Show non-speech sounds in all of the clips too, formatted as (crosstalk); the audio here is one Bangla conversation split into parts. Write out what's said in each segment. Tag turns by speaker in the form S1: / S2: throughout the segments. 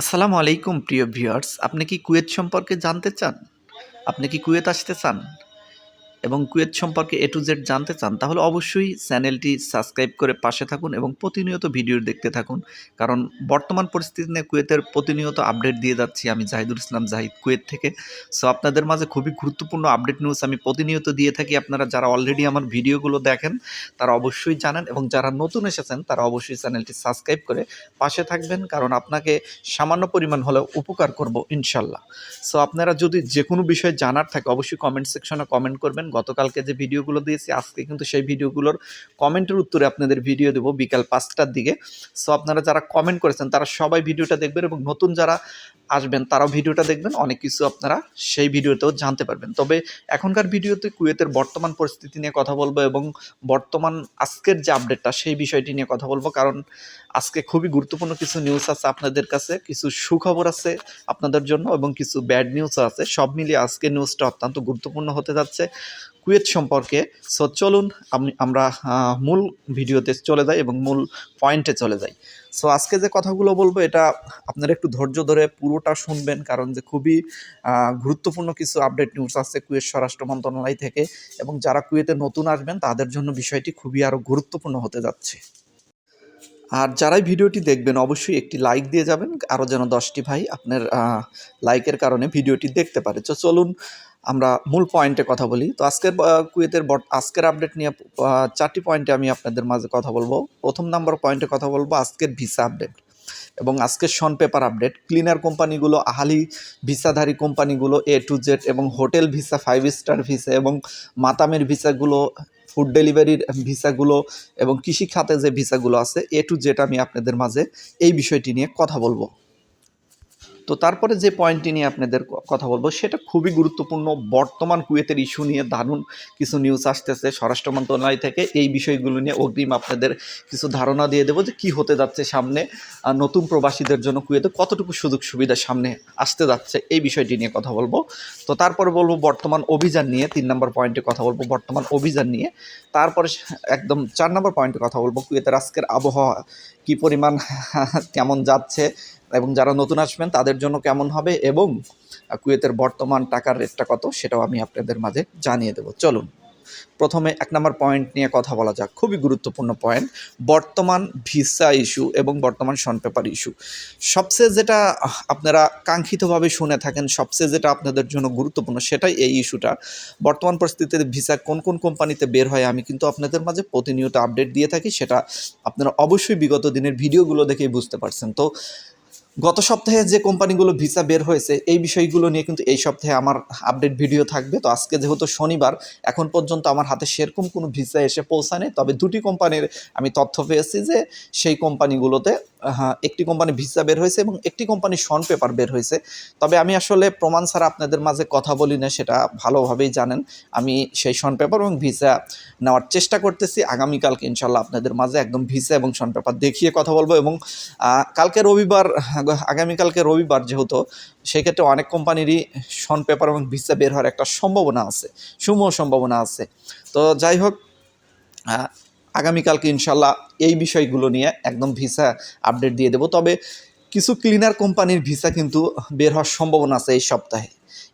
S1: আসসালামু আলাইকুম, প্রিয় ভিউয়ার্স। আপনি কি কুয়েত সম্পর্কে জানতে চান? আপনি কি কুয়েত আসতে চান? এবং কুয়েত সম্পর্কে এ টু জেড জানতে চান, তাহলে অবশ্যই চ্যানেলটি সাবস্ক্রাইব করে পাশে থাকুন এবং প্রতিনিয়ত ভিডিও দেখতে থাকুন। কারণ বর্তমান পরিস্থিতি নিয়ে কুয়েতের প্রতিনিয়ত আপডেট দিয়ে যাচ্ছি আমি জাহিদুল ইসলাম জাহিদ কুয়েত থেকে। সো আপনাদের মাঝে খুবই গুরুত্বপূর্ণ আপডেট নিউজ আমি প্রতিনিয়ত দিয়ে থাকি। আপনারা যারা অলরেডি আমার ভিডিওগুলো দেখেন, তারা অবশ্যই জানেন এবং যারা নতুন এসেছেন, তারা অবশ্যই চ্যানেলটি সাবস্ক্রাইব করে পাশে থাকবেন। কারণ আপনাকে সামান্য পরিমাণ হলেও উপকার করব, ইনশাল্লাহ। সো আপনারা যদি যে কোনো বিষয়ে জানার থাকে, অবশ্যই কমেন্ট সেকশনে কমেন্ট করবেন। গতকালকে যে ভিডিওগুলো দিয়েছি, আজকে কিন্তু সেই ভিডিওগুলোর কমেন্টের উত্তরে আপনাদের ভিডিও দেবো বিকাল পাঁচটার দিকে। সো আপনারা যারা কমেন্ট করেছেন, তারা সবাই ভিডিওটা দেখবেন এবং নতুন যারা আসবেন, তারাও ভিডিওটা দেখবেন। অনেক কিছু আপনারা সেই ভিডিওতেও জানতে পারবেন। তবে এখনকার ভিডিওতে কুয়েতের বর্তমান পরিস্থিতি নিয়ে কথা বলব এবং বর্তমান আজকের যে আপডেটটা সেই বিষয়টি নিয়ে কথা বলব। কারণ আজকে খুবই গুরুত্বপূর্ণ কিছু নিউজ আছে আপনাদের কাছে, কিছু সুখবর আছে আপনাদের জন্য এবং কিছু ব্যাড নিউজ আছে। সব মিলিয়ে আজকে নিউজটা অত্যন্ত গুরুত্বপূর্ণ হতে যাচ্ছে। কুয়েত সম্পর্কে। সো চলুন আমি- আমরা মূল ভিডিওতে চলে যাই এবং মূল পয়েন্টে চলে যাই। সো আজকে যে কথাগুলো বলব, এটা আপনারা একটু ধৈর্য ধরে পুরোটা শুনবেন, কারণ যে খুবই গুরুত্বপূর্ণ কিছু আপডেট নিউজ আসছে কুয়েত স্বরাষ্ট্র মন্ত্রণালয় থেকে এবং যারা কুয়েতে নতুন আসবেন, তাদের জন্য বিষয়টি খুবই আরও গুরুত্বপূর্ণ হতে যাচ্ছে। আর যারাই ভিডিওটি দেখবেন, অবশ্যই একটি লাইক দিয়ে যাবেন আরও যেন দশটি ভাই আপনার লাইকের কারণে ভিডিওটি দেখতে পারে। তো চলুন আমরা মূল পয়েন্টে কথা বলি। তো আজকের কুয়েতের আজকের আপডেট নিয়ে চারটি পয়েন্টে আমি আপনাদের মাঝে কথা বলব। প্রথম নাম্বার পয়েন্টে কথা বলব আজকের ভিসা আপডেট এবং আজকের শন পেপার আপডেট ক্লিনার কোম্পানিগুলো, আহালি ভিসাধারী কোম্পানিগুলো এ টু জেড এবং hotel visa five star visa এবং মাতামের ভিসাগুলো ফুড ডেলিভারির ভিসাগুলো এবং কৃষি খাতে যে ভিসাগুলো আছে এ টু জেড আমি আপনাদের মাঝে এই বিষয়টি নিয়ে কথা বলব। তো তারপরে যে পয়েন্টটি নিয়ে আপনাদের কথা বলব, সেটা খুবই গুরুত্বপূর্ণ। বর্তমান কুয়েতের ইস্যু নিয়ে দারুণ কিছু নিউজ আসতেছে। স্বরাষ্ট্র মন্ত্রণালয় থেকে এই বিষয়গুলো নিয়ে অগ্রিম আপনাদের কিছু ধারণা দিয়ে দেবো যে কি হতে যাচ্ছে সামনে নতুন প্রবাসীদের জন্য কুয়েতে কতটুকু সুযোগ সুবিধা সামনে আসতে যাচ্ছে এই বিষয়টি নিয়ে কথা বলব। তো তারপরে বলব, বর্তমান অভিযান নিয়ে তিন নম্বর পয়েন্টে কথা বলব। বর্তমান অভিযান নিয়ে তারপরে একদম চার নম্বর পয়েন্টে কথা বলব। কুয়েতের আজকের আবহাওয়া কি পরিমাণ, (laughs) কেমন যাচ্ছে এবং যারা নতুন আসবেন, তাদের জন্য কেমন হবে এবং কুয়েতের বর্তমান টাকার রেটটা কত, সেটাও আমি আপনাদের মাঝে জানিয়ে দেবো। চলুন, প্রথমে এক নম্বর পয়েন্ট নিয়ে কথা বলা যাক। খুবই গুরুত্বপূর্ণ পয়েন্ট বর্তমান ভিসা ইস্যু এবং বর্তমান পেপার ইস্যু সবচেয়ে যেটা আপনারা কাঙ্ক্ষিতভাবে শুনে থাকেন, সবচেয়ে যেটা আপনাদের জন্য গুরুত্বপূর্ণ, সেটাই এই ইস্যুটা বর্তমান পরিস্থিতিতে ভিসা কোন কোন কোম্পানিতে বের হয়, আমি কিন্তু আপনাদের মাঝে প্রতিনিয়ত আপডেট দিয়ে থাকি, সেটা আপনারা অবশ্যই বিগত দিনের ভিডিওগুলো দেখেই বুঝতে পারছেন। তো গত সপ্তাহে যে কোম্পানিগুলো ভিসা বের হয়েছে, এই বিষয়গুলো নিয়ে কিন্তু এই সপ্তাহে আমার আপডেট ভিডিও থাকবে। তো আজকে যেহেতু শনিবার, এখন পর্যন্ত আমার হাতে সেরকম কোনো ভিসা এসে পৌঁছানে তবে দুটি কোম্পানির আমি তথ্য পেয়েছি যে, সেই কোম্পানিগুলোতে একটি কোম্পানি ভিসা বের হয়েছে এবং একটি কোম্পানি শন পেপার বের হয়েছে। তবে আমি আসলে প্রমাণ ছাড়া আপনাদের মাঝে কথা বলি না, সেটা ভালোভাবেই জানেন। আমি সেই শন পেপার এবং ভিসা নেওয়ার চেষ্টা করতেছি। আগামীকালকে ইনশাল্লাহ আপনাদের মাঝে একদম ভিসা এবং শন পেপার দেখিয়ে কথা বলব এবং কালকে রবিবার, আগামীকালকে রবিবার যেহেতু, সেক্ষেত্রে অনেক কোম্পানিরই শন পেপার এবং ভিসা বের হওয়ার একটা সম্ভাবনা আছে, সমূহ সম্ভাবনা আছে। তো যাই হোক আগামীকালকে ইনশাল্লাহ এই বিষয়গুলো নিয়ে একদম ভিসা আপডেট দিয়ে দেবো। তবে কিছু ক্লিনার কোম্পানির ভিসা কিন্তু বের হওয়ার সম্ভাবনা আছে এই সপ্তাহে।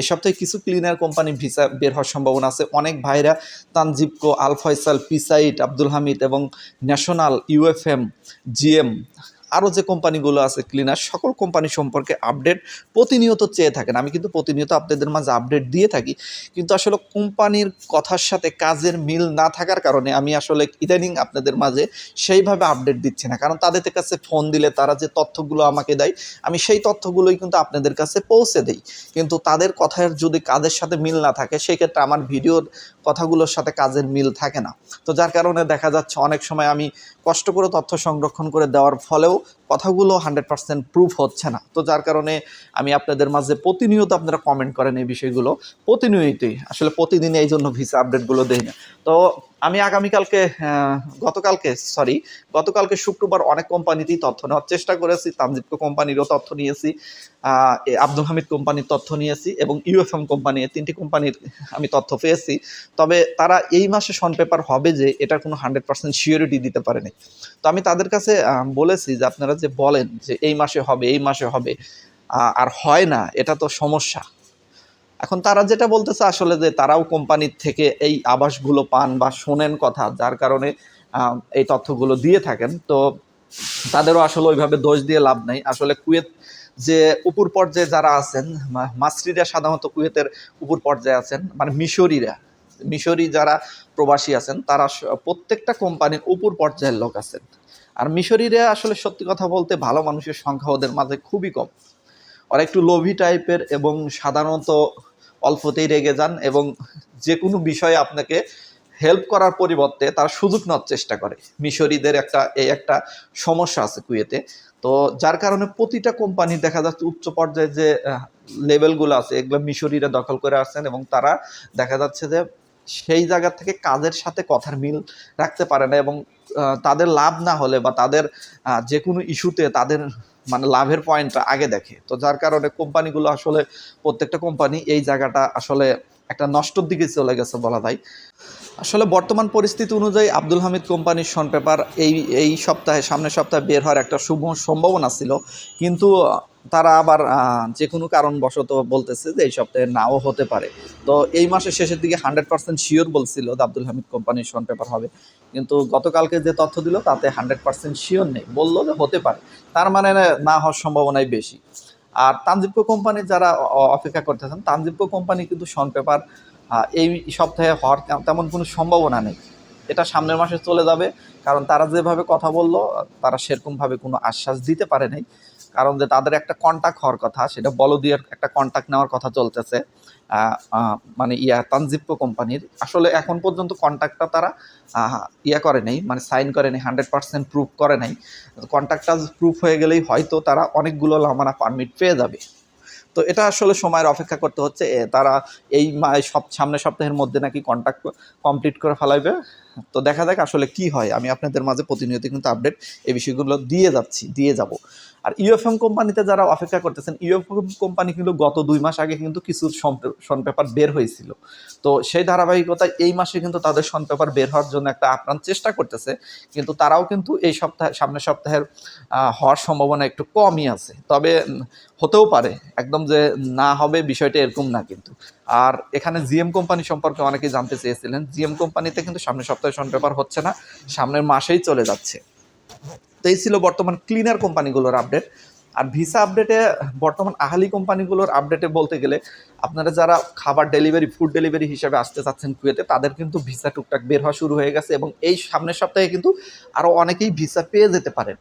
S1: এ সপ্তাহে কিছু ক্লিনার কোম্পানির ভিসা বের হওয়ার সম্ভাবনা আছে। অনেক ভাইরা তানজিবকো আল ফয়সাল পিসাইট, আব্দুল হামিদ এবং ন্যাশনাল, ইউএফএম, জিএম আরও যে কোম্পানিগুলো আছে ক্লিনার সকল কোম্পানি সম্পর্কে আপডেট প্রতিনিয়ত চেয়ে থাকেন। আমি কিন্তু প্রতিনিয়ত আপনাদের মাঝে আপডেট দিয়ে থাকি। কিন্তু আসলে কোম্পানির কথার সাথে কাজের মিল না থাকার কারণে আমি আসলে ইদানিং আপনাদের মাঝে সেইভাবে আপডেট দিচ্ছি না। কারণ তাদের কাছে ফোন দিলে তারা যে তথ্যগুলো আমাকে দেয়, আমি সেই তথ্যগুলোই কিন্তু আপনাদের কাছে পৌঁছে দিই। কিন্তু তাদের কথার যদি কাজের সাথে মিল না থাকে, সেক্ষেত্রে আমার ভিডিওর কথাগুলোর সাথে কাজের মিল থাকে না। তো যার কারণে দেখা যাচ্ছে অনেক সময় আমি কষ্ট করে তথ্য সংরক্ষণ করে দেওয়ার ফলেও কথাগুলো হান্ড্রেড পার্সেন্ট প্রুফ হচ্ছে না। তো যার কারণে আমি আপনাদের মাঝে প্রতিনিয়ত আপনারা কমেন্ট করেন এই বিষয়গুলো। প্রতিনিয়তই, আসলে প্রতিদিন এই জন্য ভিসা আপডেটগুলো দেই না। তো আমি আগামীকালকে গতকালকে সরি গতকালকে শুক্রবার অনেক কোম্পানিতেই তথ্য নেওয়ার চেষ্টা করেছি। তানজিবকো কোম্পানিরও তথ্য নিয়েছি আব্দুল হামিদ কোম্পানির তথ্য নিয়েছি এবং ইউএফএম কোম্পানি তিনটি কোম্পানির আমি তথ্য পেয়েছি। তবে তারা এই মাসে শন পেপার হবে যে এটার কোনো হান্ড্রেড পার্সেন্ট সিওরিটি দিতে পারেনি। তো আমি তাদের কাছে বলেছি যে আপনারা যে বলেন যে এই মাসে হবে, এই মাসে হবে আর হয় না, এটা তো সমস্যা। এখন তারা যেটা বলতেছে আসলে যে তারাও কোম্পানির থেকে এই আবাসগুলো পান বা শোনেন কথা, যার কারণে এই তথ্যগুলো দিয়ে থাকেন। তো তাদেরও আসলে ওইভাবে দোষ দিয়ে লাভ নাই। আসলে কুয়েত যে উপর পর্যায়ে যারা আছেন মাসরিরা সাধারণত কুয়েতের উপর পর্যায়ে আছেন মানে মিশরিরা, মিশরি যারা প্রবাসী আছেন, তারা প্রত্যেকটা কোম্পানির উপর পর্যায়ের লোক আছেন। আর মিশরিরা আসলে সত্যি কথা বলতে ভালো মানুষের সংখ্যা ওদের মাঝে খুবই কম। ওরা একটু লোভী টাইপের এবং সাধারণত অল্পতেই রেগে যান এবং যে কোনো বিষয়ে আপনাকে হেল্প করার পরিবর্তে তার সুযোগ নেওয়ার চেষ্টা করে। মিশরীদের একটা, এই একটা সমস্যা আছে কুয়েতে। তো যার কারণে প্রতিটা কোম্পানি দেখা যাচ্ছে উচ্চ পর্যায়ে যে লেভেলগুলো আছে, এগুলো মিশরীরা দখল করে আসছেন এবং তারা দেখা যাচ্ছে যে, সেই জায়গা থেকে কাজের সাথে কথার মিল রাখতে পারে না এবং তাদের লাভ না হলে বা তাদের যে কোনো ইস্যুতে তাদের মানে লাভের পয়েন্টটা আগে দেখে। তো যার কারণে কোম্পানিগুলো আসলে প্রত্যেকটা কোম্পানি এই জায়গাটা আসলে একটা নষ্টর দিকে চলে গেছে বলা যায়। আসলে বর্তমান পরিস্থিতি অনুযায়ী আব্দুল হামিদ কোম্পানির শন পেপার এই এই সপ্তাহে সামনের সপ্তাহে বের হওয়ার একটা শুভ সম্ভাবনা ছিল। কিন্তু তারা আবার যে কোনো কারণবশত বলতেছে যে এই সপ্তাহে নাও হতে পারে। তো এই মাসের শেষের দিকে হান্ড্রেড পার্সেন্ট শিওর বলছিল আব্দুল হামিদ কোম্পানির শন পেপার হবে। কিন্তু গতকালকে যে তথ্য দিল, তাতে হান্ড্রেড পার্সেন্ট শিওর নেই। বলল যে হতে পারে। তার মানে না হওয়ার সম্ভাবনাই বেশি। আর তানজিবকো কোম্পানির যারা অপেক্ষা করতেছেন তানজিবকো কোম্পানি কিন্তু শন পেপার এই সপ্তাহে হওয়ার তেমন কোনো সম্ভাবনা নেই। এটা সামনের মাসে চলে যাবে, কারণ তারা যেভাবে কথা বলল, তারা সেরকমভাবে কোনো আশ্বাস দিতে পারে নাই। কারণ যে তাদের একটা কন্ট্যাক্ট হওয়ার কথা, সেটা বলদিয়ার একটা কন্ট্যাক্ট নেওয়ার কথা চলতেছে মানে ইয়া তানজিপ্পো কোম্পানির। আসলে এখন পর্যন্ত কন্ট্যাক্টটা তারা ইয়া করে নাই মানে সাইন করে নাই হান্ড্রেড পার্সেন্ট প্রুফ করে নাই। কন্ট্যাক্টটা প্রুফ হয়ে গেলেই হয়তো তারা অনেকগুলো লামানা পারমিট পেয়ে যাবে। তো এটা আসলে সময়ের অপেক্ষা করতে হচ্ছে তারা এই সব, সামনের সপ্তাহের মধ্যে নাকি কন্ট্যাক্ট কমপ্লিট করে ফেলাইবে। তো দেখা যাক আসলে কি হয়। আমি আপনাদের মাঝে প্রতিনিয়ত কিন্তু আপডেট এই বিষয়গুলো দিয়ে যাচ্ছি, দিয়ে যাব। আর ইউএফএম কোম্পানিতে যারা অপেক্ষা করতেছেন ইউএফএম কোম্পানি কিন্তু গত দুই মাস আগে কিন্তু কিছু সন পেপার বের হয়েছিল। তো সেই ধারাবাহিকতায় এই মাসে কিন্তু তাদের সন পেপার বের হওয়ার জন্য একটা আপ্রাণ চেষ্টা করতেছে, কিন্তু তারাও কিন্তু এই সপ্তাহে সামনের সপ্তাহের হওয়ার সম্ভাবনা একটু কমই আছে। তবে হতেও পারে, একদম যে না হবে বিষয়টা এরকম না কিন্তু। আর এখানে জিএম কোম্পানি সম্পর্কে অনেকেই জানতে চেয়েছিলেন। জিএম কোম্পানিতে কিন্তু সামনের সপ্তাহে সন পেপার হচ্ছে না, সামনের মাসেই চলে যাচ্ছে। তো এই ছিল বর্তমান ক্লিনার কোম্পানিগুলোর আপডেট আর ভিসা আপডেটে বর্তমান আহালি কোম্পানিগুলোর আপডেটে বলতে গেলে, আপনারা যারা খাবার ডেলিভারি ফুড ডেলিভারি হিসেবে আসতে চাচ্ছেন কুয়েতে, তাদের কিন্তু ভিসা টুকটাক বের হওয়া শুরু হয়ে গেছে এবং এই সামনের সপ্তাহে কিন্তু আরও অনেকেই ভিসা পেয়ে যেতে পারেন।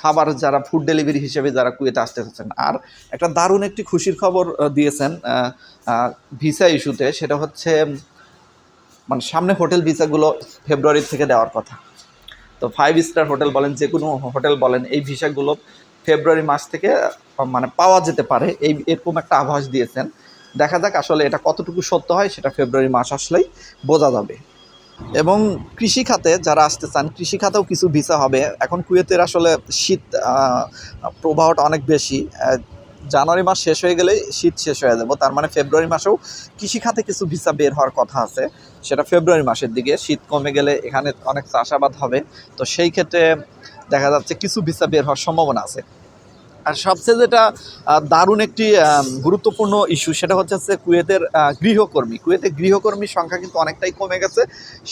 S1: খাবার যারা ফুড ডেলিভারি হিসেবে যারা কুয়েতে আসতে চাচ্ছেন। আর একটা দারুণ একটি খুশির খবর দিয়েছেন ভিসা ইস্যুতে সেটা হচ্ছে মানে সামনে হোটেল ভিসাগুলো ফেব্রুয়ারি থেকে দেওয়ার কথা। তো ফাইভ স্টার হোটেল বলেন, যে কোনো হোটেল বলেন, এই ভিসাগুলো ফেব্রুয়ারি মাস থেকে মানে পাওয়া যেতে পারে। এই এরকম একটা আভাস দিয়েছেন। দেখা যাক আসলে এটা কতটুকু সত্য হয়, সেটা ফেব্রুয়ারি মাস আসলেই বোঝা যাবে। এবং কৃষি খাতে যারা আসতে চান কৃষি খাতেও কিছু ভিসা হবে। এখন কুয়েতের আসলে শীত প্রবাহটা অনেক বেশি। জানুয়ারি মাস শেষ হয়ে গেলেই শীত শেষ হয়ে যাব। তার মানে ফেব্রুয়ারি মাসেও কৃষি খাতে কিছু ভিসা বের হওয়ার কথা আছে। সেটা ফেব্রুয়ারি মাসের দিকে। শীত কমে গেলে এখানে অনেক চাষাবাদ হবে। তো সেই ক্ষেত্রে দেখা যাচ্ছে কিছু ভিসা বের হওয়ার সম্ভাবনা আছে। আর সবচেয়ে যেটা দারুণ একটি গুরুত্বপূর্ণ ইস্যু সেটা হচ্ছে কুয়েতের গৃহকর্মী। কুয়েতে গৃহকর্মীর সংখ্যা কিন্তু অনেকটাই কমে গেছে।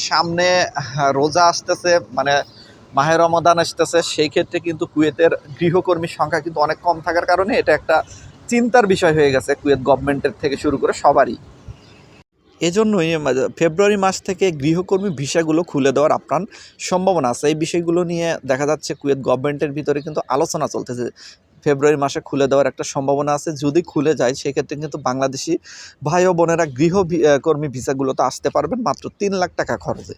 S1: সামনে রোজা আসতেছে মানে মাহে রমাদান আসতেছে, সেই ক্ষেত্রে কিন্তু কুয়েতের গৃহকর্মীর সংখ্যা কিন্তু অনেক কম থাকার কারণে এটা একটা চিন্তার বিষয় হয়ে গেছে কুয়েত গভর্নমেন্টের থেকে শুরু করে সবারই। এজন্যই ফেব্রুয়ারি মাস থেকে গৃহকর্মী ভিসাগুলো খুলে দেওয়ার আপ্রাণ সম্ভাবনা আছে। এই বিষয়গুলো নিয়ে দেখা যাচ্ছে কুয়েত গভর্নমেন্টের ভিতরে কিন্তু আলোচনা চলতেছে। ফেব্রুয়ারি মাসে খুলে দেওয়ার একটা সম্ভাবনা আছে। যদি খুলে যায় সেক্ষেত্রে কিন্তু বাংলাদেশি ভাই ও বোনেরা গৃহ ভি- আহ, কর্মী ভিসাগুলোতে আসতে পারবেন মাত্র তিন লাখ টাকা খরচে।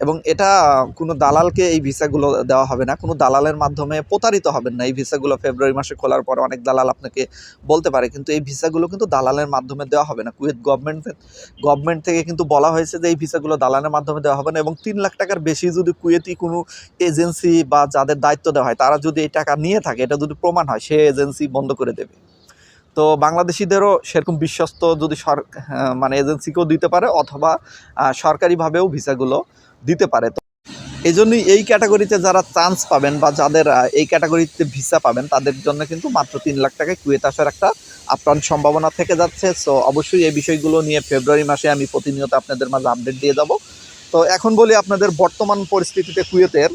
S1: এবং এটা কোনো দালালকে এই ভিসাগুলো দেওয়া হবে না। কোনো দালালের মাধ্যমে প্রতারিত হবেন না। এই ভিসাগুলো ফেব্রুয়ারি মাসে খোলার পর অনেক দালাল আপনাকে বলতে পারে। কিন্তু এই ভিসাগুলো কিন্তু দালালের মাধ্যমে দেওয়া হবে না। কুয়েত গভর্নমেন্ট গভর্নমেন্ট থেকে কিন্তু বলা হয়েছে যে এই ভিসাগুলো দালালের মাধ্যমে দেওয়া হবে না। এবং তিন লাখ টাকার বেশি যদি কুয়েতি কোনো এজেন্সি বা যাদের দায়িত্ব দেওয়া হয় তারা যদি এই টাকা নিয়ে থাকে এটা যদি প্রমাণ হয় সে এজেন্সি বন্ধ করে দেবে। তো বাংলাদেশিদেরও সেরকম বিশ্বস্ত যদি সর মানে এজেন্সিকেও দিতে পারে অথবা সরকারিভাবেও ভিসাগুলো দিতে পারে। তো এই জন্যই এই ক্যাটাগরিতে যারা চান্স পাবেন বা যাদের এই ক্যাটাগরিতে ভিসা পাবেন, তাদের জন্য কিন্তু মাত্র তিন লাখ টাকায় কুয়েত আসার একটা আপ্রাণ সম্ভাবনা থেকে যাচ্ছে। সো অবশ্যই এই বিষয়গুলো নিয়ে ফেব্রুয়ারি মাসে আমি প্রতিনিয়ত আপনাদের মাঝে আপডেট দিয়ে যাব। তো এখন বলি আপনাদের বর্তমান পরিস্থিতিতে কুয়েতের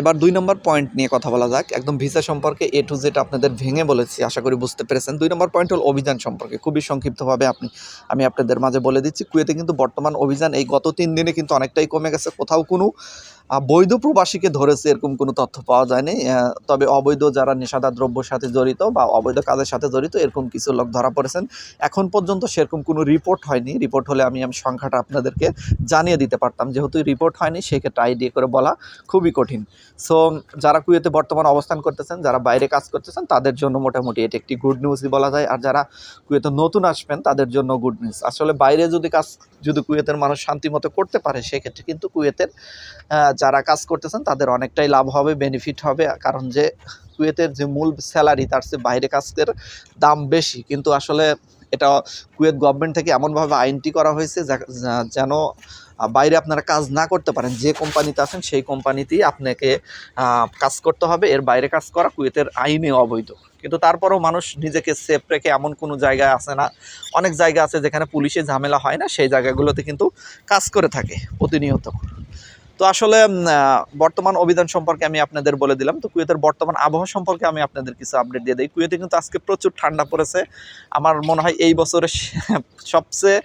S1: এবার দুই নম্বর পয়েন্ট নিয়ে কথা বলা যাক। একদম ভিসা সম্পর্কে এ টু জেড আপনাদের ভেঙে বলেছি, আশা করি বুঝতে পেরেছেন। দুই নম্বর পয়েন্ট হল অভিযান সম্পর্কে। খুবই সংক্ষিপ্তভাবে আপনি, আমি আপনাদের মাঝে বলে দিচ্ছি, কুয়েতে কিন্তু বর্তমান অভিযান এই গত তিন দিনে কিন্তু অনেকটাই কমে গেছে। কোথাও কোনো বৈধ প্রবাসীকে ধরেছে এরকম কোনো তথ্য পাওয়া যায়নি। তবে অবৈধ যারা নেশাদার দ্রব্যের সাথে জড়িত বা অবৈধ কাজের সাথে জড়িত এরকম কিছু লোক ধরা পড়েছেন। এখন পর্যন্ত সেরকম কোনো রিপোর্ট হয়নি। রিপোর্ট হলে আমি আমি সংখ্যাটা আপনাদেরকে জানিয়ে দিতে পারতাম। যেহেতু রিপোর্ট হয়নি, সেক্ষেত্রে আইডিয়া করে বলা খুবই কঠিন। সো যারা কুয়েতে বর্তমান অবস্থান করতেছেন, যারা বাইরে কাজ করতেছেন, তাদের জন্য মোটামুটি এটি একটি গুড নিউজই বলা যায়। আর যারা কুয়েতে নতুন আসবেন, তাদের জন্য গুড নিউজ আসলে বাইরে যদি কাজ, যদি কুয়েতের মানুষ শান্তি মতো করতে পারে, সেক্ষেত্রে কিন্তু কুয়েতের যারা কাজ করতেছেন, তাদের অনেকটাই লাভ হবে বেনিফিট হবে। কারণ যে কুয়েতের যে মূল স্যালারি তার চেয়ে বাইরে কাজের দাম বেশি। কিন্তু আসলে এটা কুয়েত গভর্নমেন্ট থেকে এমনভাবে আইনটি করা হয়েছে যেন বাইরে আপনারা কাজ না করতে পারেন, যে কোম্পানিতে আছেন সেই কোম্পানিতেই আপনাকে কাজ করতে হবে। এর বাইরে কাজ করা কুয়েতের আইনে অবৈধ। কিন্তু তারপরেও মানুষ নিজেকে সেফ রেখে এমন কোনো জায়গায় আসে না। অনেক জায়গা আছে যেখানে পুলিশে ঝামেলা হয় না, সেই জায়গাগুলোতে কিন্তু কাজ করে থাকে প্রতিনিয়ত। তো আসলে বর্তমান অভিযান সম্পর্কে আমি আপনাদের বলে দিলাম। তো কুয়েতের বর্তমান আবহাওয়া সম্পর্কে আমি আপনাদের কিছু আপডেট দিয়ে দিই। কুয়েতে কিন্তু আজকে প্রচুর ঠান্ডা পড়েছে। আমার মনে হয় এই বছরের সবচেয়ে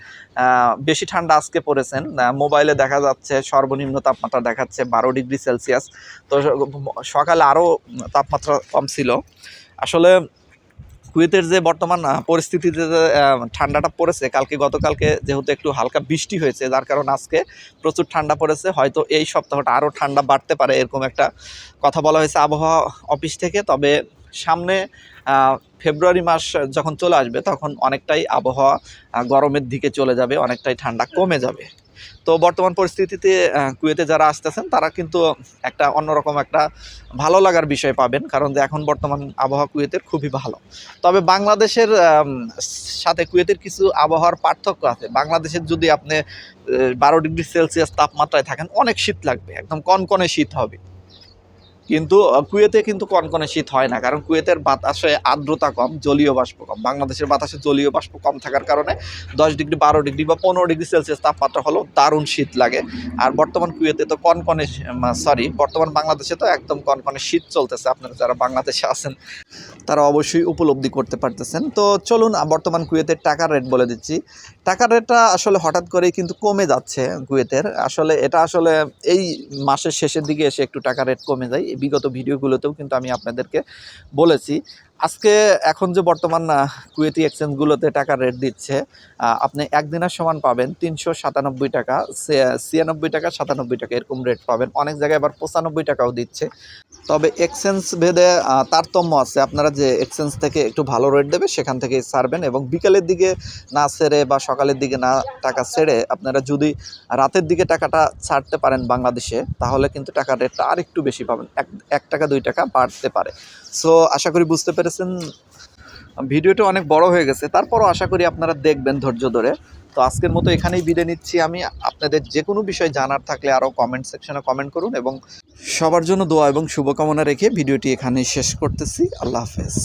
S1: বেশি ঠান্ডা আজকে পড়েছেন। মোবাইলে দেখা যাচ্ছে সর্বনিম্ন তাপমাত্রা দেখাচ্ছে বারো ডিগ্রি সেলসিয়াস। তো সকালে আরও তাপমাত্রা কম ছিল। আসলে কুয়েতের যে বর্তমান পরিস্থিতিতে ঠান্ডাটা পড়েছে, কালকে, গতকালকে যেহেতু একটু হালকা বৃষ্টি হয়েছে, যার কারণে আজকে প্রচুর ঠান্ডা পড়েছে। হয়তো এই সপ্তাহটা আরও ঠান্ডা বাড়তে পারে, এরকম একটা কথা বলা হয়েছে আবহাওয়া অফিস থেকে। তবে সামনে ফেব্রুয়ারি মাস যখন চলে আসবে, তখন অনেকটাই আবহাওয়া গরমের দিকে চলে যাবে, অনেকটাই ঠান্ডা কমে যাবে। তো বর্তমান পরিস্থিতিতে কুয়েতে যারা আসতেছেন, তারা কিন্তু একটা অন্যরকম একটা ভালো লাগার বিষয় পাবেন, কারণ যে এখন বর্তমান আবহাওয়া কুয়েতের খুবই ভালো। তবে বাংলাদেশের সাথে কুয়েতের কিছু আবহাওয়ার পার্থক্য আছে। বাংলাদেশের যদি আপনি বারো ডিগ্রি সেলসিয়াস তাপমাত্রায় থাকেন, অনেক শীত লাগবে, একদম কনকনে শীত হবে। কিন্তু কুয়েতে কিন্তু কনকনে শীত হয় না, কারণ কুয়েতের বাতাসে আর্দ্রতা কম, জলীয় বাষ্প কম। বাংলাদেশের বাতাসে জলীয় বাষ্প কম থাকার কারণে দশ ডিগ্রি, বারো ডিগ্রি বা পনেরো ডিগ্রি সেলসিয়াস তাপমাত্রা হলেও দারুণ শীত লাগে। আর বর্তমান কুয়েতে তো কনকনে সরি বর্তমান বাংলাদেশে তো একদম কনকনে শীত চলতেছে। আপনারা যারা বাংলাদেশে আছেন তারা অবশ্যই উপলব্ধি করতে পারতেছেন। তো চলুন বর্তমান কুয়েতের টাকার রেট বলে দিচ্ছি। টাকার রেটটা আসলে হঠাৎ করেই কিন্তু কমে যাচ্ছে কুয়েতের। আসলে এটা আসলে এই মাসের শেষের দিকে এসে একটু টাকার রেট কমে যায়। বিগত ভিডিওগুলোতেও কিন্তু আমি আপনাদেরকে বলেছি। আজকে এখন যে বর্তমান কুয়েতি এক্সচেঞ্জগুলোতে টাকা রেট দিচ্ছে আপনি একদিনের সমান পাবেন তিনশো সাতানব্বই টাকা ছিয়ানব্বই টাকা, সাতানব্বই টাকা এরকম রেট পাবেন। অনেক জায়গায় আবার পঁচানব্বই টাকাও দিচ্ছে। তবে এক্সচেঞ্জ ভেদে তারতম্য আছে। আপনারা যে এক্সচেঞ্জ থেকে একটু ভালো রেট দেবে, সেখান থেকে ছাড়বেন এবং বিকালের দিকে না ছেড়ে বা সকালের দিকে না টাকা ছেড়ে আপনারা যদি রাতের দিকে টাকাটা ছাড়তে পারেন বাংলাদেশে, তাহলে কিন্তু টাকার রেটটা আর একটু বেশি পাবেন। এক এক টাকা, দুই টাকা বাড়তে পারে। সো আশা করি বুঝতে পেরেছেন। ভিডিওটা অনেক বড় হয়ে গেছে। তারপরও আশা করি আপনারা দেখবেন ধৈর্য ধরে। তো আজকের মতো এখানেই বিদায় নিচ্ছি। আমি আপনাদের যে কোনো বিষয় জানার থাকলে আরও কমেন্ট সেকশনে কমেন্ট করুন এবং সবার জন্য দোয়া এবং শুভকামনা রেখে ভিডিওটি এখানেই শেষ করতেছি। আল্লাহ হাফেজ।